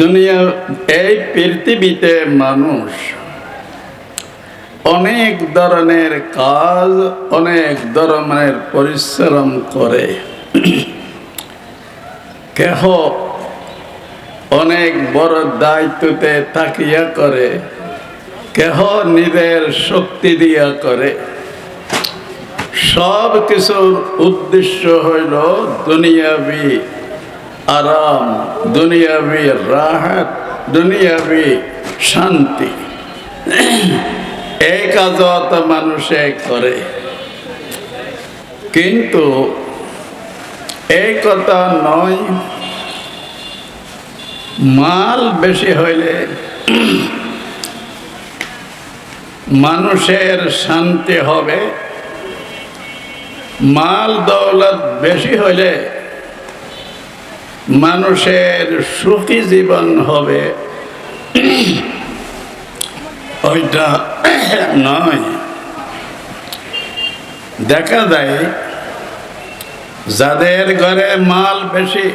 দুনিয়া এই পৃথিবীতে মানুষ অনেক ধরনের কাজ, অনেক ধরনের পরিশ্রম করে। কেহ অনেক বড় দায়িত্বতে তাকিয়া করে, কেহ নিজের শক্তি দিয়া করে। সব কিছুর উদ্দেশ্য হইল দুনিয়াবি আরাম, দুনিয়াবি রাহাত, দুনিয়াবি শান্তি। এই কাজত মানুষে করে। কিন্তু এই কথা নয়, মাল বেশি হইলে মানুষের শান্তি হবে। মাল দৌলত বেশি হইলে মানুষের সুখী জীবন হবে। ওইটা নয়। দেখা যায়, যাদের ঘরে মাল বেশি,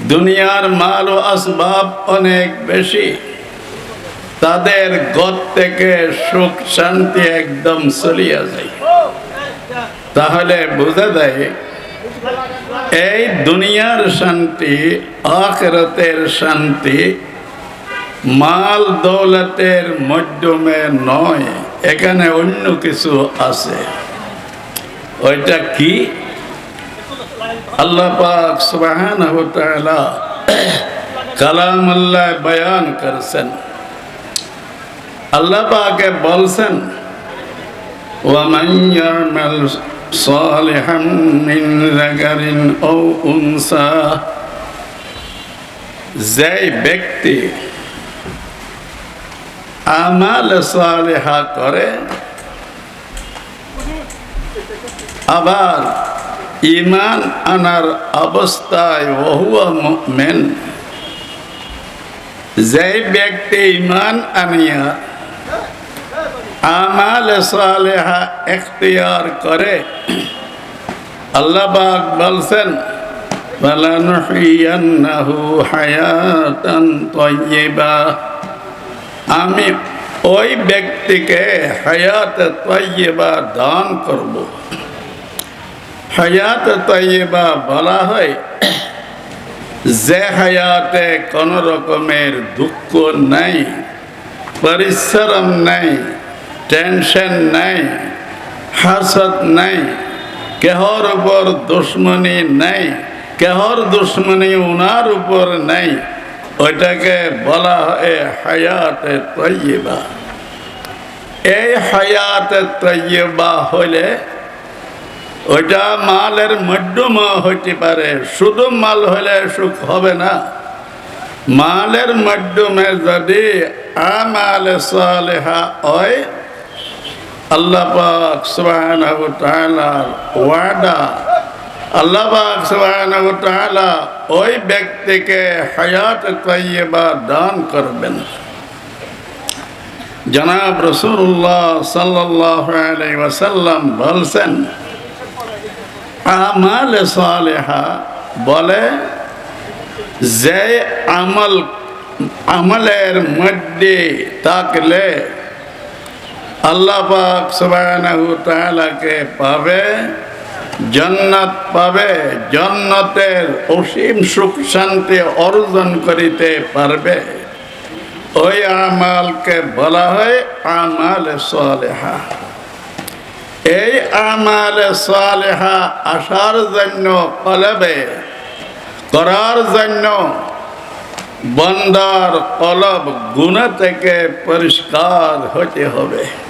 দুনিয়ার মাল ও আসবাব অনেক বেশি, তাদের গত থেকে সুখ শান্তি একদম চলিয়া যায়। তাহলে বোঝা যায় এই দুনিয়ার শান্তি, আখরতের শান্তি মাল দৌলতের মাধ্যমে নয়, এখানে অন্য কিছু আছে। ওইটা কি? আল্লাহ পাক সুবাহান কালাম আল্লাহ বয়ান করছেন। আল্লাহ পাকে বলছেন ওয়ামাইয়াল صالحا من ذكر أو أنثى যেই ব্যক্তি আমাল সালেহা করে আবার ইমান আনার অবস্থায় ওহুয়া মুমিন যেই ব্যক্তি ইমান আনিয়া করে। আল্লাহ বলছেন আমি ওই ব্যক্তিকে হায়াত তৈবা দান করব। হায়াত তৈবা বলা হয়, যে হায়াতে কোনো রকমের দুঃখ নাই, পরিশ্রম নাই টেনশন নাই হাসত নাই, কেহর উপর দুশ্মনী নাই, কেহর দুশ্মনী উনার উপর নাই। ওইটাকে বলা হয় হায়াতে তৈবা এই হায়াতে তৈবা হলে ওইটা মালের মধ্যমা হইতে পারে, শুধু মাল হলে সুখ হবে না। মালের মাধ্যমে যদি আমাল সালেহা হয় আল্লাহ পাক সুবহানাহু তাআলার ওয়াদা, আল্লাহ পাক ওই ব্যক্তিকে হায়াত তাইয়্যিবা দান করবেন। জনাব রাসূলুল্লাহ সাল্লাল্লাহু আলাইহি বলছেন, আমাল সালেহা বলে, যে আমল, আমলের মধ্যে থাকলে আল্লাহ পাক সুবহানাহু তাআলাকে পাবে? জান্নাত পাবে। জান্নাতের অসীম সুখ শান্তি অর্জন করিতে পারবে। ওই আমালকে বলা হয় আমাল সালেহা। এই আমাল সালেহা আসার জন্য কলবে, করার জন্য বন্দার কলব গুণা থেকে পরিষ্কার হতে হবে।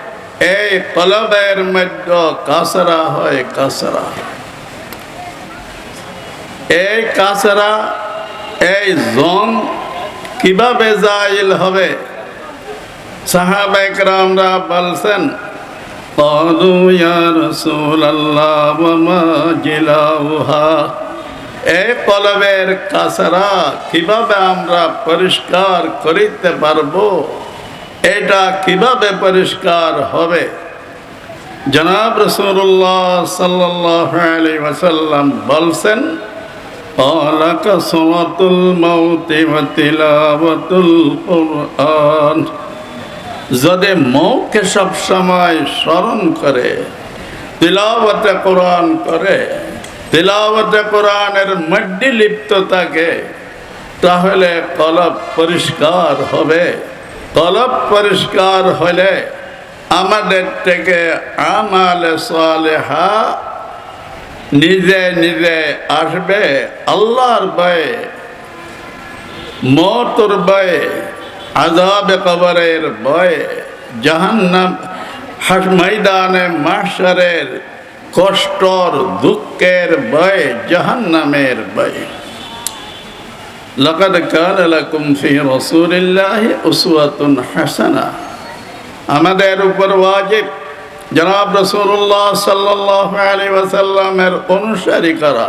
এই কলবের মধ্যে কাছারা হয় কাছারা এই কাছারা এই জং কিভাবে জাইল হবে সাহাবাইকরামরা বলছেন قالوا يا رسول الله وما جلاؤها এই কলবের কাছারা কিভাবে আমরা পরিষ্কার করিতে পারবো এটা কীভাবে পরিষ্কার হবে? জনাব রসুল্লাহ সাল্লাহ ওয়াসাল্লাম বলছেন যদি মৌকে সবসময় স্মরণ করে তিলাবতে কোরআন করে তিলাবতে কোরআনের মড্ডি লিপ্ত থাকে, তাহলে কলব পরিষ্কার হবে। কলব পরিষ্কার হলে আমাদের থেকে আমালে সালেহা নিজে নিজে আসবে আল্লাহর ভয়ে, মতর ভয়ে আজাবে কবরের ভয়ে, জাহান্নাম, হাস ময়দানে মাসরের কষ্টর, দুঃখের ভয়ে, জাহান্নামের ভয়ে। لقد كان لكم في رسول الله أسوة حسنة আমাদের উপর ওয়াজিব জনাব রসুল্লাহ সাল্লাহ আলী ওয়াসাল্লামের অনুসারী করা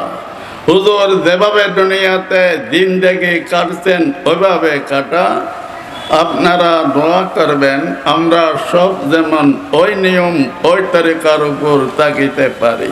হুজুর যেভাবে দুনিয়াতে দিন দেখে কাটছেন ওইভাবে কাটা আপনারা দোয়া করবেন আমরা সব যেমন ওই নিয়ম ওই তরিকার উপর তাকিতে পারি